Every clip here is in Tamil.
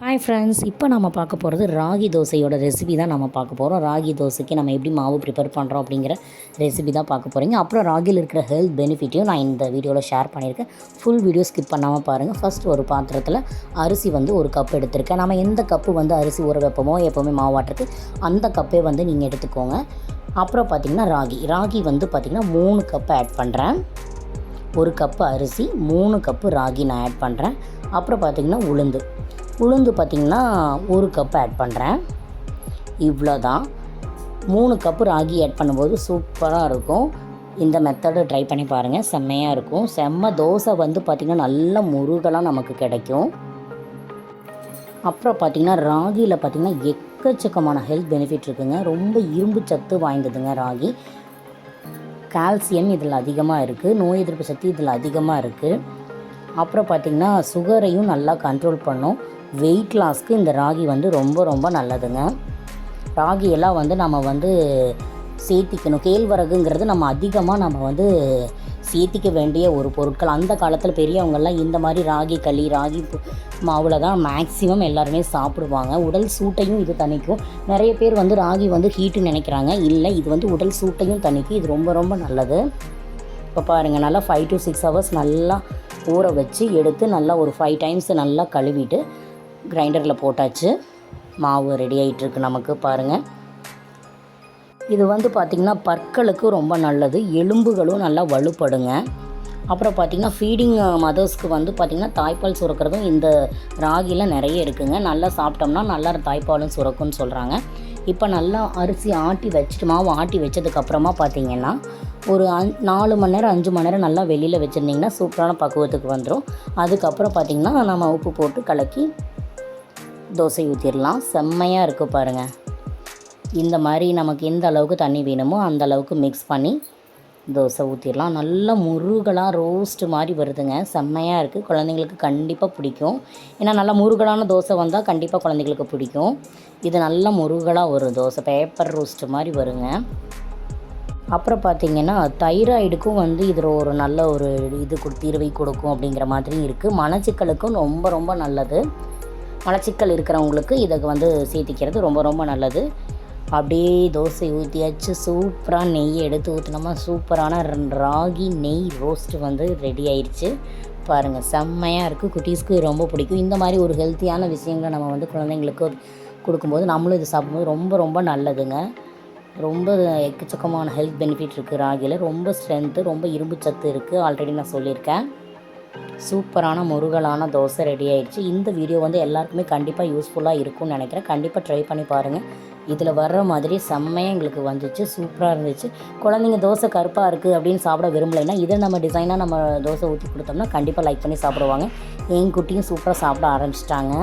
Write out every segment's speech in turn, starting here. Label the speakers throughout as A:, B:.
A: ஹாய் ஃப்ரெண்ட்ஸ் இப்போ நம்ம பார்க்க போகிறது ராகி தோசையோட ரெசிபி தான் நம்ம பார்க்க போகிறோம் ராகி தோசைக்கு நம்ம எப்படி மாவு ப்ரிப்பேர் பண்ணுறோம் அப்படிங்கிற ரெசிபி தான் பார்க்க போகிறீங்க அப்புறம் ராகியில் இருக்கிற ஹெல்த் பெனிஃபிட்டையும் நான் இந்த வீடியோவில் ஷேர் பண்ணியிருக்கேன். ஃபுல் வீடியோ ஸ்கிப் பண்ணாமல் பாருங்கள் ஃபஸ்ட் ஒரு பாத்திரத்தில் அரிசி வந்து ஒரு கப் எடுத்திருக்கேன். நம்ம எந்த கப்பு வந்து அரிசி ஊற வைப்போமோ எப்போவுமே மாவாட்டுக்கு அந்த கப்பே வந்து நீங்கள் எடுத்துக்கோங்க. அப்புறம் பார்த்திங்கன்னா ராகி. ராகி வந்து பார்த்திங்கன்னா மூணு கப் ஆட் பண்ணுறேன் ஒரு கப்பு அரிசி மூணு கப்பு ராகி நான் ஆட் பண்ணுறேன் அப்புறம் பார்த்திங்கன்னா உளுந்து. உளுந்து பார்த்திங்கன்னா ஒரு கப் ஆட் பண்ணுறேன் இவ்வளோ தான் மூணு கப்பு ராகி ஆட் பண்ணும்போது சூப்பராக இருக்கும். இந்த மெத்தடு ட்ரை பண்ணி பாருங்கள் செம்மையாக இருக்கும். செம்ம தோசை வந்து பார்த்திங்கன்னா நல்ல முருகலாம் நமக்கு கிடைக்கும். அப்புறம் பார்த்திங்கன்னா ராகியில் பார்த்திங்கன்னா எக்கச்சக்கமான ஹெல்த் பெனிஃபிட் இருக்குங்க. ரொம்ப இரும்பு சத்து வாய்ந்ததுங்க ராகி. கால்சியம் இதில் அதிகமாக இருக்குது நோய் எதிர்ப்பு சக்தி இதில் அதிகமாக இருக்குது அப்புறம் பார்த்திங்கன்னா சுகரையும் நல்லா கண்ட்ரோல் பண்ணும். வெயிட் லாஸ்க்கு இந்த ராகி வந்து ரொம்ப ரொம்ப நல்லதுங்க. ராகியெல்லாம் வந்து நம்ம வந்து சேர்த்திக்கணும். கேழ்வரகுங்கிறது நம்ம அதிகமாக நம்ம வந்து சேர்த்திக்க வேண்டிய ஒரு பொருட்கள். அந்த காலத்தில் பெரியவங்கள்லாம் இந்த மாதிரி ராகி களி ராகி மாவில் தான் மேக்ஸிமம் எல்லாருமே சாப்பிடுவாங்க. உடல் சூட்டையும் இது தணிக்கும். நிறைய பேர் வந்து ராகி வந்து ஹீட்டு நினைக்கிறாங்க. இல்லை இது வந்து உடல் சூட்டையும் தணிக்கும். இது ரொம்ப ரொம்ப நல்லது. இப்போ பாருங்கள் நல்லா ஃபைவ் டு சிக்ஸ் ஹவர்ஸ் நல்லா ஊற வச்சு எடுத்து நல்லா ஒரு ஃபைவ் டைம்ஸ் நல்லா கழுவிட்டு கிரைண்டரில் போட்டாச்சு. மாவு ரெடி ஆகிட்டுருக்கு நமக்கு பாருங்கள் இது வந்து பார்த்திங்கன்னா பற்களுக்கு ரொம்ப நல்லது. எலும்புகளும் நல்லா வலுப்படுங்க. அப்புறம் பார்த்திங்கன்னா ஃபீடிங் மதர்ஸ்க்கு வந்து பார்த்திங்கன்னா தாய்ப்பால் சுரக்கிறதும் இந்த ராகியில் நிறைய இருக்குங்க. நல்லா சாப்பிட்டோம்னா நல்லா தாய்ப்பாலும் சுரக்கும்னு சொல்கிறாங்க இப்போ நல்லா அரிசி ஆட்டி வச்சுட்டு மாவு ஆட்டி வச்சதுக்கப்புறமா பார்த்திங்கன்னா ஒரு அஞ் நாலு மணி நேரம் அஞ்சு மணி நேரம் நல்லா வெளியில் வச்சுருந்திங்கன்னா சூப்பரான பக்குவத்துக்கு வந்துடும் அதுக்கப்புறம் பார்த்திங்கன்னா நம்ம உப்பு போட்டு கலக்கி தோசை ஊற்றிடலாம் செம்மையாக இருக்குது பாருங்கள் இந்த மாதிரி நமக்கு எந்த அளவுக்கு தண்ணி வேணுமோ அந்த அளவுக்கு மிக்ஸ் பண்ணி தோசை ஊற்றிடலாம் நல்லா முருகலாக ரோஸ்ட்டு மாதிரி வருதுங்க. செம்மையாக இருக்குது குழந்தைங்களுக்கு கண்டிப்பாக பிடிக்கும். ஏன்னா நல்லா முருகலான தோசை வந்தால் கண்டிப்பாக குழந்தைங்களுக்கு பிடிக்கும். இது நல்லா முருகலாக வரும் தோசை பேப்பர் ரோஸ்ட்டு மாதிரி வருங்க. அப்புறம் பார்த்தீங்கன்னா தைராய்டுக்கும் வந்து இதில் ஒரு நல்ல ஒரு இது கொடு தீர்வை கொடுக்கும் அப்படிங்கிற மாதிரி இருக்குது மனச்சிக்கலுக்கும் ரொம்ப ரொம்ப நல்லது. மலச்சிக்கல் இருக்கிறவங்களுக்கு இதை வந்து சேர்த்திக்கிறது ரொம்ப ரொம்ப நல்லது. அப்படியே தோசை ஊற்றியாச்சு சூப்பராக நெய் எடுத்து ஊற்றினோமா சூப்பரான ராகி நெய் ரோஸ்ட் வந்து ரெடி ஆயிடுச்சு பாருங்கள் செம்மையாக இருக்குது குட்டீஸ்க்கு ரொம்ப பிடிக்கும். இந்த மாதிரி ஒரு ஹெல்த்தியான விஷயங்களை நம்ம வந்து குழந்தைங்களுக்கு கொடுக்கும்போது நம்மளும் இது சாப்பிடும்போது ரொம்ப ரொம்ப நல்லதுங்க. ரொம்ப எக்கச்சக்கமான ஹெல்த் பெனிஃபிட் இருக்குது ராகியில் ரொம்ப ஸ்ட்ரென்த்து ரொம்ப இரும்பு சத்து இருக்குது ஆல்ரெடி நான் சொல்லியிருக்கேன். சூப்பரான முருகலான தோசை ரெடி ஆயிடுச்சு. இந்த வீடியோ வந்து எல்லாருக்குமே கண்டிப்பாக யூஸ்ஃபுல்லாக இருக்கும்னு நினைக்கிறேன். கண்டிப்பாக ட்ரை பண்ணி பாருங்கள் இதில் வர்ற மாதிரி செம்மையாக எங்களுக்கு வந்துச்சு. சூப்பராக இருந்துச்சு. குழந்தைங்க தோசை கருப்பாக இருக்குது அப்படின்னு சாப்பிட விரும்பலைன்னா இதை நம்ம டிசைனாக நம்ம தோசை ஊற்றி கொடுத்தோம்னா கண்டிப்பாக லைக் பண்ணி சாப்பிடுவாங்க. என் குட்டியும் சூப்பராக சாப்பிட ஆரம்பிச்சிட்டாங்க.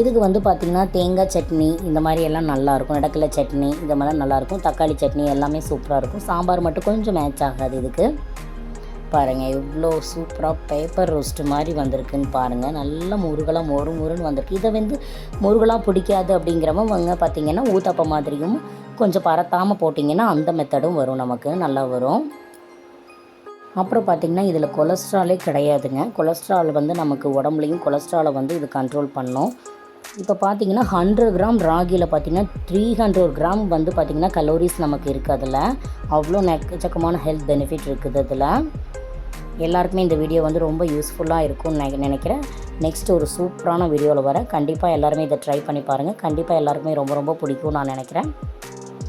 A: இதுக்கு வந்து பார்த்திங்கன்னா தேங்காய் சட்னி இந்த மாதிரி எல்லாம் நல்லாயிருக்கும் இடக்கல சட்னி இந்த மாதிரிலாம் நல்லாயிருக்கும் தக்காளி சட்னி எல்லாமே சூப்பராக இருக்கும். சாம்பார் மட்டும் கொஞ்சம் மேட்ச் ஆகாது இதுக்கு. பாருங்கள் எவ்வளோ சூப்பராக பேப்பர் ரோஸ்ட்டு மாதிரி வந்திருக்குன்னு பாருங்கள் நல்ல முருகலாக மொறு முருன்னு வந்திருக்கு. இதை வந்து முருகலாக பிடிக்காது அப்படிங்கிறவங்க பார்த்தீங்கன்னா ஊத்தப்ப மாதிரியும் கொஞ்சம் பரத்தாமல் போட்டிங்கன்னா அந்த மெத்தடும் வரும் நமக்கு. நல்லா வரும். அப்புறம் பார்த்திங்கன்னா இதில் கொலஸ்ட்ராலே கிடையாதுங்க. கொலஸ்ட்ரால் வந்து நமக்கு உடம்புலையும் கொலஸ்ட்ராலை வந்து இது கண்ட்ரோல் பண்ணும். இப்போ பார்த்தீங்கன்னா ஹண்ட்ரட் கிராம் ராகியில் பார்த்தீங்கன்னா த்ரீ ஹண்ட்ரட் கிராம் வந்து பார்த்திங்கன்னா கலோரிஸ் நமக்கு இருக்குது அதில். அவ்வளோ நெக்கச்சக்கமான ஹெல்த் பெனிஃபிட் இருக்குது அதில். எல்லாருக்குமே இந்த வீடியோ வந்து ரொம்ப யூஸ்ஃபுல்லாக இருக்கும்னு நான் நினைக்கிறேன். நெக்ஸ்ட் ஒரு சூப்பரான வீடியோவில் வர கண்டிப்பாக எல்லாருமே இதை ட்ரை பண்ணி பாருங்கள் கண்டிப்பாக எல்லாருக்குமே ரொம்ப ரொம்ப பிடிக்கும்னு நான் நினைக்கிறேன்.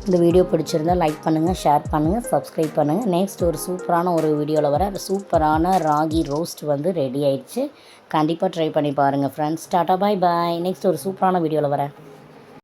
A: இந்த வீடியோ பிடிச்சிருந்தா லைக் பண்ணுங்கள் ஷேர் பண்ணுங்கள் சப்ஸ்கிரைப் பண்ணுங்கள் நெக்ஸ்ட் ஒரு சூப்பரான ஒரு வீடியோவில் வர சூப்பரான ராகி ரோஸ்ட் வந்து ரெடி ஆயிடுச்சு. கண்டிப்பாக ட்ரை பண்ணி பாருங்கள் friends tata bye bye next ஒரு சூப்பரான வீடியோவில் வரேன்.